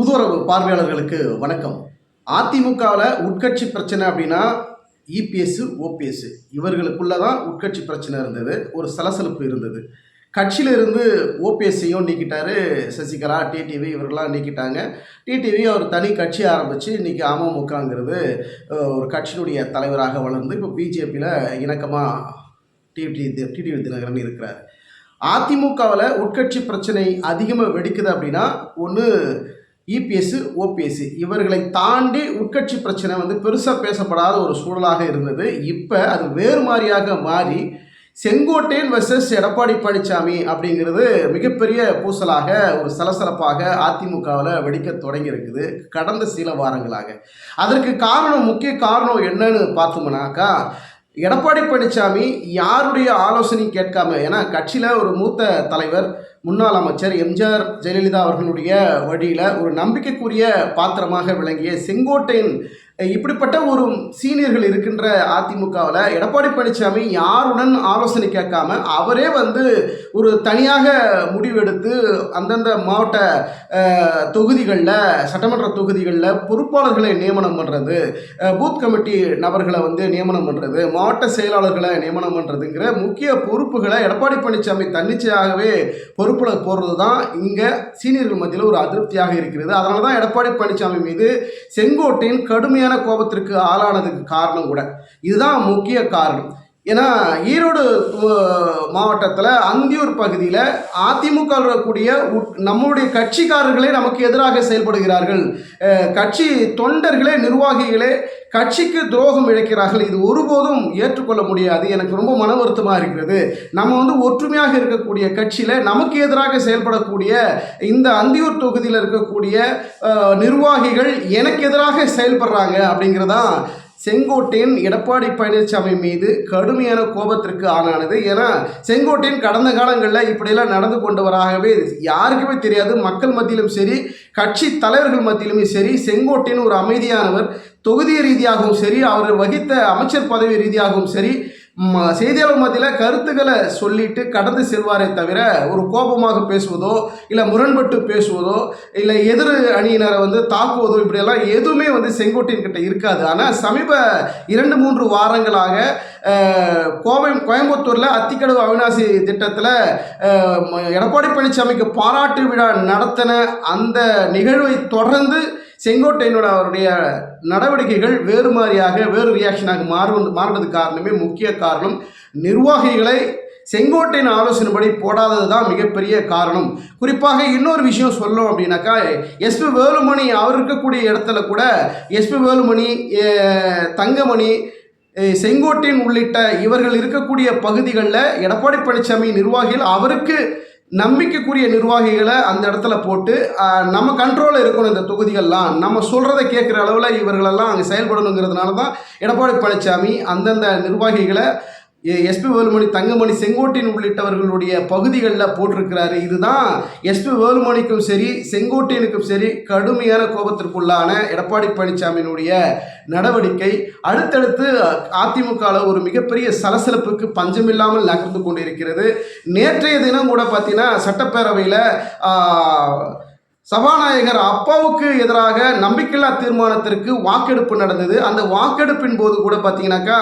புதுவரவு பார்வையாளர்களுக்கு வணக்கம். அதிமுகவில் உட்கட்சி பிரச்சனை அப்படின்னா இபிஎஸ் ஓபிஎஸ் இவர்களுக்குள்ள தான் உட்கட்சி பிரச்சனை இருந்தது. ஒரு சலசலப்பு இருந்தது. கட்சியிலிருந்து ஓபிஎஸ்ஸையும் நீக்கிட்டாரு. சசிகலா டிடிவி இவர்களாம் நீக்கிட்டாங்க. டிடிவி அவர் தனி கட்சி ஆரம்பித்து இன்றைக்கி அமமுகங்கிறது ஒரு கட்சியினுடைய தலைவராக வளர்ந்து இப்போ பிஜேபியில் இணக்கமாக டிடி டிடிவி தினகரன் இருக்கிறார். அதிமுகவில் உட்கட்சி பிரச்சனை அதிகமாக வெடிக்குது அப்படின்னா ஒன்று இபிஎஸ் ஓபிஎஸ் இவர்களை தாண்டி உட்கட்சி பிரச்சனை வந்து பெருசாக பேசப்படாத ஒரு சூழலாக இருந்தது. இப்போ அது வேறு மாதிரியாக மாறி செங்கோட்டையன் வர்சஸ் எடப்பாடி பழனிசாமி அப்படிங்கிறது மிகப்பெரிய பூசலாக ஒரு சலசலப்பாக அதிமுகவில் வெடிக்க தொடங்கியிருக்குது கடந்த சில வாரங்களாக. அதற்கு காரணம் முக்கிய காரணம் என்னன்னு பார்த்தோம்னாக்கா எடப்பாடி பழனிசாமி யாருடைய ஆலோசனையும் கேட்காம ஏன்னா கட்சியில் ஒரு மூத்த தலைவர் முன்னாள் அமைச்சர் எம்ஜிஆர் ஜெயலலிதா அவர்களுடைய வழியில் ஒரு நம்பிக்கைக்குரிய பாத்திரமாக விளங்கிய செங்கோட்டையின் இப்படிப்பட்ட ஒரு சீனியர்கள் இருக்கின்ற அதிமுகவில் எடப்பாடி பழனிசாமி யாருடன் ஆலோசனை கேட்காம அவரே வந்து ஒரு தனியாக முடிவெடுத்து அந்தந்த மாவட்ட தொகுதிகளில் சட்டமன்ற தொகுதிகளில் பொறுப்பாளர்களை நியமனம் பண்ணுறது பூத் கமிட்டி நபர்களை வந்து நியமனம் பண்ணுறது மாவட்ட செயலாளர்களை நியமனம் பண்ணுறதுங்கிற முக்கிய பொறுப்புகளை எடப்பாடி பழனிசாமி தன்னிச்சையாகவே பொறுப்பில் போடுறது தான் இங்கே சீனியர்கள் மத்தியில் ஒரு அதிருப்தியாக இருக்கிறது. அதனால தான் எடப்பாடி பழனிசாமி மீது செங்கோட்டையின் கடுமையான கோபத்திற்கு ஆளானதுக்கு காரணம் கூட. இதுதான் முக்கிய காரணம். ஏன்னா ஈரோடு மாவட்டத்தில் அந்தியூர் பகுதியில் அதிமுக இருக்கக்கூடிய உட்- நம்முடைய கட்சிக்காரர்களே நமக்கு எதிராக செயல்படுகிறார்கள். கட்சி தொண்டர்களே நிர்வாகிகளே கட்சிக்கு துரோகம் இழைக்கிறார்கள். இது ஒருபோதும் ஏற்றுக்கொள்ள முடியாது. எனக்கு ரொம்ப மன வருத்தமாக இருக்கிறது. நம்ம வந்து ஒற்றுமையாக இருக்கக்கூடிய கட்சியில் நமக்கு எதிராக செயல்படக்கூடிய இந்த அந்தியூர் தொகுதியில் இருக்கக்கூடிய நிர்வாகிகள் எனக்கு எதிராக செயல்படுறாங்க அப்படிங்கிறதான் செங்கோட்டையன் எடப்பாடி பழனிசாமி மீது கடுமையான கோபத்திற்கு ஆளானது. ஏன்னா செங்கோட்டையன் கடந்த காலங்களில் இப்படியெல்லாம் நடந்து கொண்டவராகவே யாருக்குமே தெரியாது. மக்கள் மத்தியிலும் சரி கட்சி தலைவர்கள் மத்தியிலுமே சரி செங்கோட்டையன் ஒரு அமைதியானவர் தொகுதி ரீதியாகவும் சரி அவர் வகித்த அமைச்சர் பதவி ரீதியாகவும் சரி செய்தியாளர் மத்தியில் கருத்துக்களை சொல்லிட்டு கடந்து செல்வாரே தவிர ஒரு கோபமாக பேசுவதோ இல்லை முரண்பட்டு பேசுவதோ இல்லை எதிர் அணியினரை வந்து தாக்குவதோ இப்படியெல்லாம் எதுவுமே வந்து செங்கோட்டையன் கிட்ட இருக்காது. ஆனால் சமீப இரண்டு மூன்று வாரங்களாக கோவை கோயம்புத்தூரில் அத்திக்கடவு அவிநாசி திட்டத்தில் எடப்பாடி பழனிசாமிக்கு பாராட்டு விழா நடத்தின அந்த நிகழ்வை தொடர்ந்து செங்கோட்டையனோட அவருடைய நடவடிக்கைகள் வேறு மாதிரியாக வேறு ரியாக்ஷனாக மாறு மாறினதுக்கு காரணமே முக்கிய காரணம் நிர்வாகிகளை செங்கோட்டையின் ஆலோசனைப்படி போடாதது தான் மிகப்பெரிய காரணம். குறிப்பாக இன்னொரு விஷயம் சொல்லும் அப்படின்னாக்கா எஸ்பி வேலுமணி அவர் இருக்கக்கூடிய இடத்துல கூட எஸ்பி வேலுமணி தங்கமணி செங்கோட்டையன் உள்ளிட்ட இவர்கள் இருக்கக்கூடிய பகுதிகளில் எடப்பாடி பழனிசாமி நிர்வாகிகள் அவருக்கு நம்பிக்கைக்குரிய நிர்வாகிகளை அந்த இடத்துல போட்டு நம்ம கண்ட்ரோலில் இருக்கணும் இந்த தொகுதிகள்லாம். நம்ம சொல்கிறத கேட்குற அளவில் இவர்களெல்லாம் அங்கே செயல்படணுங்கிறதுனால தான் எடப்பாடி பழனிசாமி அந்தந்த நிர்வாகிகளை எஸ்பி வேலுமணி தங்கமணி செங்கோட்டையன் உள்ளிட்டவர்களுடைய பகுதிகளில் போட்டிருக்கிறாரு. இதுதான் எஸ்பி வேலுமணிக்கும் சரி செங்கோட்டையனுக்கும் சரி கடுமையான கோபத்திற்குள்ளான எடப்பாடி பழனிசாமியினுடைய நடவடிக்கை. அடுத்தடுத்து அதிமுகவில் ஒரு மிகப்பெரிய சலசலப்புக்கு பஞ்சமில்லாமல் நகர்ந்து கொண்டிருக்கிறது. நேற்றைய தினம் கூட பார்த்தீங்கன்னா சட்டப்பேரவையில் சபாநாயகர் அப்பாவுக்கு எதிராக நம்பிக்கையில்லா தீர்மானத்திற்கு வாக்கெடுப்பு நடந்தது. அந்த வாக்கெடுப்பின் போது கூட பார்த்தீங்கன்னாக்கா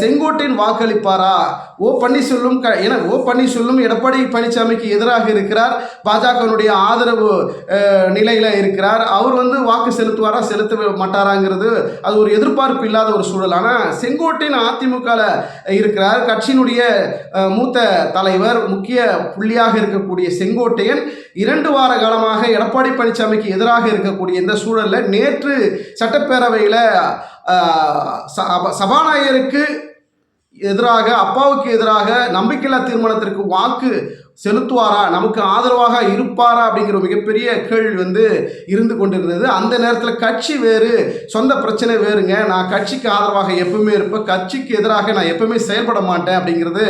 செங்கோட்டின் வாக்களிப்பாரா? ஓ பன்னீர்செல்வம் க ஏன்னா ஓ பன்னீர்செல்வம் எடப்பாடி பழனிசாமிக்கு எதிராக இருக்கிறார். பாஜகனுடைய ஆதரவு நிலையில் இருக்கிறார். அவர் வந்து வாக்கு செலுத்துவாரா செலுத்த மாட்டாராங்கிறது அது ஒரு எதிர்பார்ப்பு இல்லாத ஒரு சூழல். ஆனால் செங்கோட்டின் அதிமுகவில் இருக்கிறார். கட்சியினுடைய மூத்த தலைவர் முக்கிய புள்ளியாக இருக்கக்கூடிய செங்கோட்டையன் இரண்டு வார காலமாக எடப்பாடி பழனிசாமிக்கு எதிராக இருக்கக்கூடிய இந்த சூழலில் நேற்று சட்டப்பேரவையில் சபாநாயகருக்கு எதிராக அப்பாவுக்கு எதிராக நம்பிக்கையில்லா தீர்மானத்திற்கு வாக்கு செலுத்துவாரா? நமக்கு ஆதரவாக இருப்பாரா? அப்படிங்கிற மிகப்பெரிய கேள்வி வந்து இருந்து கொண்டிருந்தது. அந்த நேரத்தில் கட்சி வேறு சொந்த பிரச்சனை வேறுங்க. நான் கட்சிக்கு ஆதரவாக எப்பவுமே இருப்பேன். கட்சிக்கு எதிராக நான் எப்பவுமே செயல்பட மாட்டேன் அப்படிங்கிறது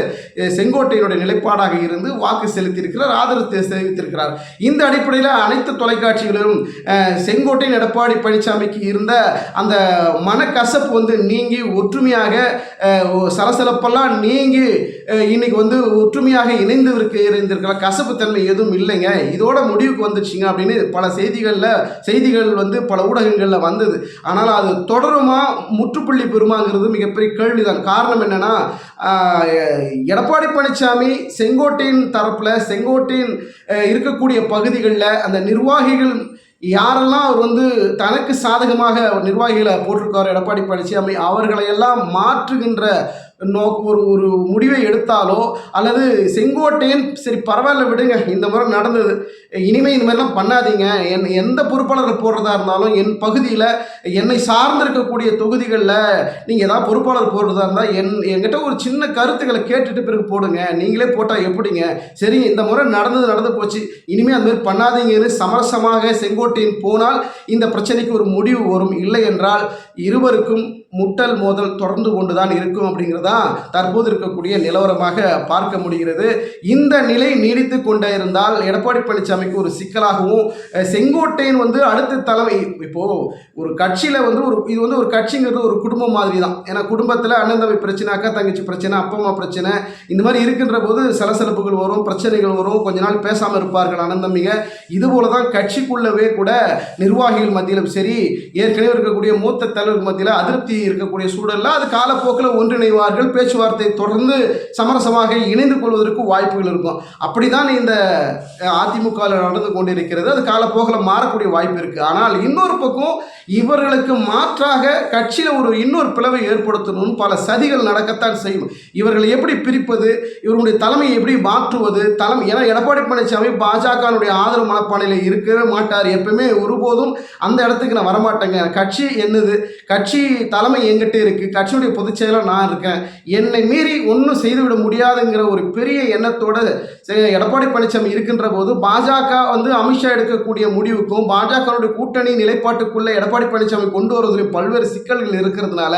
செங்கோட்டையினுடைய நிலைப்பாடாக இருந்து வாக்கு செலுத்தியிருக்கிறார் ஆதரவு தெரிவித்திருக்கிறார். இந்த அடிப்படையில் அனைத்து தொலைக்காட்சிகளிலும் செங்கோட்டையின் எடப்பாடி பழனிசாமிக்கு இருந்த அந்த மனக்கசப்பு வந்து நீங்கி ஒற்றுமையாக சலசலப்பெல்லாம் நீங்கி இன்னைக்கு வந்து ஒற்றுமையாக இணைந்து இருக்க இருந்திருக்கலாம் கசப்புத்தன்மை எதுவும் இல்லைங்க. இதோட முடிவுக்கு வந்துச்சுங்க அப்படின்னு பல செய்திகளில் செய்திகள் வந்து பல ஊடகங்களில் வந்தது. ஆனால் அது தொடருமா முற்றுப்புள்ளி பெறுமாங்கிறது மிகப்பெரிய கேள்விதான். காரணம் என்னன்னா எடப்பாடி பழனிசாமி செங்கோட்டையின் தரப்பில் செங்கோட்டையின் இருக்கக்கூடிய பகுதிகளில் அந்த நிர்வாகிகள் யாரெல்லாம் அவர் வந்து தனக்கு சாதகமாக நிர்வாகிகளை போட்டிருக்காரு எடப்பாடி பழனிசாமி அவர்களை எல்லாம் மாற்றுகின்ற நோக்கு ஒரு ஒரு முடிவை எடுத்தாலோ அல்லது செங்கோட்டையன் சரி பரவாயில்ல விடுங்க இந்த முறை நடந்தது. இனிமேல் இந்த மாதிரிலாம் பண்ணாதீங்க. என் எந்த பொறுப்பாளரை போடுறதா இருந்தாலும் என் பகுதியில் என்னை சார்ந்திருக்கக்கூடிய தொகுதிகளில் நீங்கள் ஏதாவது பொறுப்பாளர் போடுறதா இருந்தால் என் என்கிட்ட ஒரு சின்ன கருத்துக்களை கேட்டுட்டு பிறகு போடுங்க. நீங்களே போட்டால் எப்படிங்க? சரிங்க இந்த முறை நடந்தது நடந்து போச்சு. இனிமேல் அந்த மாதிரி பண்ணாதீங்கன்னு சமரசமாக செங்கோட்டையன் போனால் இந்த பிரச்சனைக்கு ஒரு முடிவு வரும். இல்லை என்றால் இருவருக்கும் முட்டல் மோதல் தொடர்ந்து கொண்டுதான் இருக்கும் அப்படிங்கிறதான் தற்போது இருக்கக்கூடிய நிலவரமாக பார்க்க முடிகிறது. இந்த நிலை நீடித்து கொண்டே இருந்தால் எடப்பாடி பழனிசாமிக்கு ஒரு சிக்கலாகவும் செங்கோட்டையன் வந்து அடுத்த தலைமை இப்போ ஒரு கட்சியில் வந்து ஒரு இது வந்து ஒரு கட்சிங்கிறது ஒரு குடும்பம் மாதிரி தான் ஏன்னா குடும்பத்தில் அண்ணன் தம்பி பிரச்சனை அக்கா தங்கச்சி பிரச்சனை அப்பா அம்மா பிரச்சனை இந்த மாதிரி இருக்கின்ற போது சலசலப்புகள் வரும் பிரச்சனைகள் வரும் கொஞ்ச நாள் பேசாமல் இருப்பார்கள் அண்ணன் தம்பிங்க. இது போல தான் கட்சிக்குள்ளவே கூட நிர்வாகிகள் மத்தியிலும் சரி ஏற்கனவே இருக்கக்கூடிய மூத்த தலைவர்கள் மத்தியில் அதிருப்தி இருக்கக்கூடிய சூழல்ல அது காலப்போக்கில் ஒன்றிணைவார்கள். பேச்சுவார்த்தை தொடர்ந்து சமரசமாக இணைந்து கொள்வதற்கு வாய்ப்புகள் இருக்கும். அப்படிதான் இந்த அதிமுகவில் நடந்து கொண்டிருக்கிறது. அது காலப்போக்கில் மாறக்கூடிய வாய்ப்பு இருக்குது ஆனால் இன்னொரு பக்கம் இவர்களுக்கு மாற்றாக கட்சியில் ஒரு இன்னொரு பிளவை ஏற்படுத்தணும்னு பல சதிகள் நடக்கத்தான் செய்யும். இவர்களை எப்படி பிரிப்பது? இவர்களுடைய தலைமையை எப்படி மாற்றுவது? தலைமை ஏன்னா எடப்பாடி பழனிசாமி பாஜகனுடைய ஆதரவு மனப்பானையில் இருக்கவே மாட்டார். எப்பவுமே ஒருபோதும் அந்த இடத்துக்கு நான் வரமாட்டேங்க. கட்சி என்னது? கட்சி தலைமை எங்கிட்ட இருக்குது கட்சியுடைய பொதுச் நான் இருக்கேன். என்னை மீறி ஒன்றும் செய்துவிட முடியாதுங்கிற ஒரு பெரிய எண்ணத்தோட சரி, எடப்பாடி பழனிசாமி இருக்கின்ற போது பாஜக வந்து அமித்ஷா எடுக்கக்கூடிய முடிவுக்கும் பாஜகனுடைய கூட்டணி நிலைப்பாட்டுக்குள்ள எடப்பாடி பழனிசாமி கொண்டு வருவதில் பல்வேறு சிக்கல்கள் இருக்கிறதுனால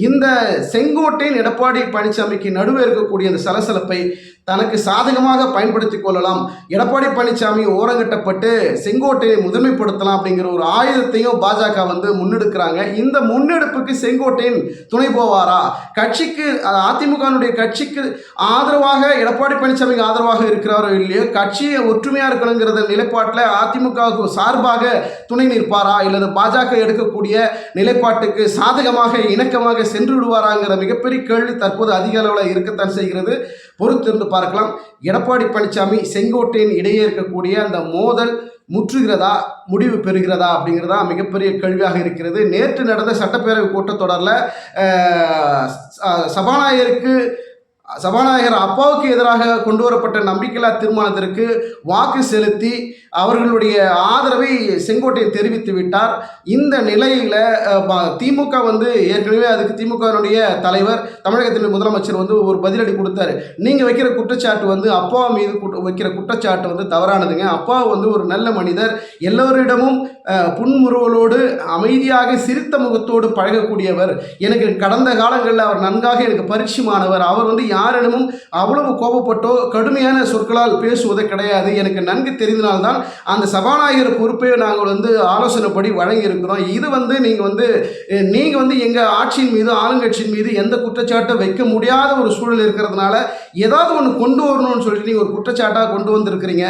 இந்த செங்கோட்டையின் எடப்பாடி பழனிசாமிக்கு நடுவே இருக்கக்கூடிய அந்த சலசலப்பை தனக்கு சாதகமாக பயன்படுத்திக் கொள்ளலாம். எடப்பாடி பழனிசாமி ஓரங்கட்டப்பட்டு செங்கோட்டையை முதன்மைப்படுத்தலாம் அப்படிங்கிற ஒரு ஆயுதத்தையும் பாஜக வந்து முன்னெடுக்கிறாங்க. இந்த முன்னெடுப்புக்கு செங்கோட்டையின் துணை போவாரா? கட்சிக்கு அஹ், அதிமுகனுடைய கட்சிக்கு ஆதரவாக எடப்பாடி பழனிசாமிக்கு ஆதரவாக இருக்கிறாரோ இல்லையோ கட்சியை ஒற்றுமையாக இருக்கணுங்கிறத நிலைப்பாட்டில் அதிமுகவுக்கு சார்பாக துணை நிற்பாரா? இல்லது பாஜக எடுக்கக்கூடிய நிலைப்பாட்டுக்கு சாதகமாக இணக்கமாக சென்று விடுவாராங்கிற மிகப்பெரிய கேள்வி தற்போது அதிக அளவில் இருக்கத்தான் செய்கிறது. பொறுத்திருந்து பார்க்கலாம். எடப்பாடி பழனிசாமி செங்கோட்டையின் இடையே இருக்கக்கூடிய அந்த மோதல் முற்றுகிறதா முடிவு பெறுகிறதா அப்படிங்கிறதா மிகப்பெரிய கேள்வியாக இருக்கிறது. நேற்று நடந்த சட்டப்பேரவை கூட்டத்தொடரில் சபாநாயகருக்கு சபாநாயகர் அப்பாவுக்கு எதிராக கொண்டு வரப்பட்ட நம்பிக்கையில்லா தீர்மானத்திற்கு வாக்கு செலுத்தி அவர்களுடைய ஆதரவை செங்கோட்டையன் தெரிவித்து விட்டார். இந்த நிலையில் திமுக வந்து ஏற்கனவே அதுக்கு திமுகவினுடைய தலைவர் தமிழகத்தின் முதலமைச்சர் வந்து ஒரு பதிலடி கொடுத்தாரு. நீங்கள் வைக்கிற குற்றச்சாட்டு வந்து அப்பா மீது வைக்கிற குற்றச்சாட்டு வந்து தவறானதுங்க. அப்பா வந்து ஒரு நல்ல மனிதர். எல்லோரிடமும் புன்முறுவலோடு அமைதியாக சிரித்த முகத்தோடு பழகக்கூடியவர். எனக்கு கடந்த காலங்களில் அவர் நன்காக எனக்கு பரிட்சயமானவர் அவர் வந்து யாரிடமும் அவ்வளவு கோபப்பட்டோ கடுமையான சொற்களால் பேசுவது கிடையாது. எனக்கு நன்கு தெரிந்தனால்தான் அந்த சபாநாயகர் பொறுப்பை நாங்கள் வந்து ஆலோசனைப்படி வழங்கியிருக்கிறோம். இது வந்து நீங்கள் வந்து நீங்கள் வந்து எங்கள் ஆட்சியின் மீது ஆளுங்கட்சியின் மீது எந்த குற்றச்சாட்டும் வைக்க முடியாத ஒரு சூழல் இருக்கிறதுனால ஏதாவது ஒன்று கொண்டு வரணும்னு சொல்லிட்டு நீங்கள் ஒரு குற்றச்சாட்டாக கொண்டு வந்திருக்கிறீங்க.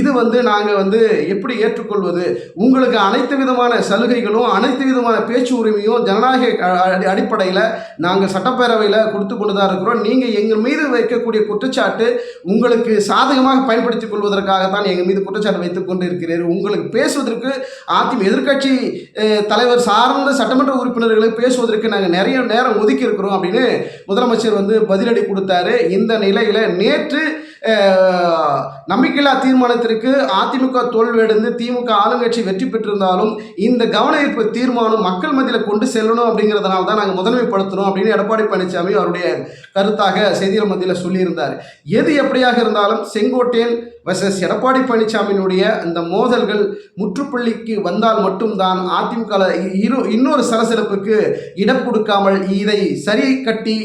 இது வந்து நாங்கள் வந்து எப்படி ஏற்றுக்கொள்வது? உங்களுக்கு அனைத்து விதமான சலுகைகளும் அனைத்து விதமான பேச்சு உரிமையும் ஜனநாயக அடிப்படையில் நாங்கள் சட்டப்பேரவையில் கொடுத்து கொண்டு தான் இருக்கிறோம். நீங்கள் எங்கள் மீது வைக்கக்கூடிய குற்றச்சாட்டு உங்களுக்கு சாதகமாக பயன்படுத்திக் கொள்வதற்காக தான் எங்கள் மீது குற்றச்சாட்டு வைத்துக் கொண்டிருக்கிறீர்கள் உங்களுக்கு பேசுவதற்கு அதிமுக எதிர்க்கட்சி தலைவர் சார்ந்த சட்டமன்ற உறுப்பினர்களை பேசுவதற்கு நாங்கள் நிறைய நேரம் ஒதுக்கி இருக்கிறோம் அப்படின்னு முதலமைச்சர் வந்து பதிலடி கொடுத்தாரு. இந்த நிலையில் நேற்று நம்பிக்கையில்லா தீர்மானத்திற்கு அதிமுக தோல்வியடைந்து திமுக ஆளுங்கட்சி வெற்றி பெற்றிருந்தாலும் இந்த கவன ஈர்ப்பு தீர்மானம் மக்கள் மத்தியில் கொண்டு செல்லணும் அப்படிங்கிறதுனால தான் நாங்கள் முதன்மைப்படுத்தணும் அப்படின்னு எடப்பாடி பழனிசாமி அவருடைய கருத்தாக செய்திகள் மத்தியில் சொல்லியிருந்தார். எது எப்படியாக இருந்தாலும் செங்கோட்டையன் வர்சஸ் எடப்பாடி பழனிசாமியினுடைய அந்த மோதல்கள் முற்றுப்புள்ளிக்கு வந்தால் மட்டும்தான் அதிமுக இரு இன்னொரு சலசலப்புக்கு இடம் கொடுக்காமல் இதை சரி கட்டி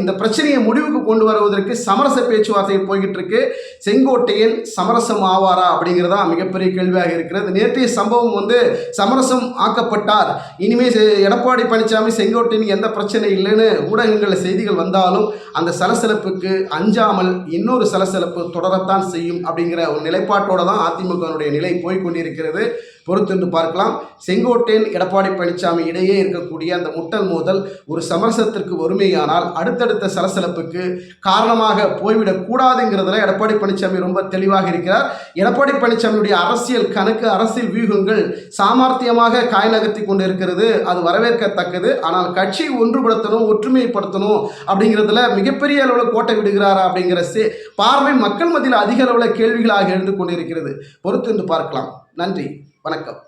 இந்த பிரச்சனையை முடிவுக்கு கொண்டு வருவதற்கு சமரச பேச்சுவார்த்தை போய்கிட்டு இருக்கு செங்கோட்டையன் சமரசம் ஆவாரா அப்படிங்கிறதா மிகப்பெரிய கேள்வியாக இருக்கிறது. நேற்றைய சம்பவம் வந்து சமரசம் ஆக்கப்பட்டார். இனிமே எடப்பாடி பழனிசாமி செங்கோட்டையன் எந்த பிரச்சனை இல்லைன்னு ஊடகங்களில் செய்திகள் வந்தாலும் அந்த சலசலப்புக்கு அஞ்சாமல் இன்னொரு சலசலப்பு தொடரத்தான் செய்யும் அப்படிங்கிற ஒரு நிலைப்பாட்டோட தான் அதிமுகவினுடைய நிலை போய் கொண்டிருக்கிறது. பொறுத்திருந்து பார்க்கலாம். செங்கோட்டையன் எடப்பாடி பழனிசாமி இடையே இருக்கக்கூடிய அந்த முட்டல் மோதல் ஒரு சமரசத்திற்கு வறுமையானால் அடுத்தடுத்த சலசலப்புக்கு காரணமாக போய்விடக்கூடாதுங்கிறதுல எடப்பாடி பழனிசாமி ரொம்ப தெளிவாக இருக்கிறார். எடப்பாடி பழனிசாமியுடைய அரசியல் கணக்கு அரசியல் வியூகங்கள் சாமர்த்தியமாக காய் நகர்த்தி கொண்டு இருக்கிறது அது வரவேற்கத்தக்கது. ஆனால் கட்சியை ஒன்றுபடுத்தணும் ஒற்றுமைப்படுத்தணும் அப்படிங்கிறதுல மிகப்பெரிய அளவில் கோட்டை விடுகிறாரா அப்படிங்கிற சே பார்வை மக்கள் மத்தியில் அதிக அளவில் கேள்விகளாக எழுந்து கொண்டிருக்கிறது. பொறுத்து என்று பார்க்கலாம். நன்றி. வணக்கம்.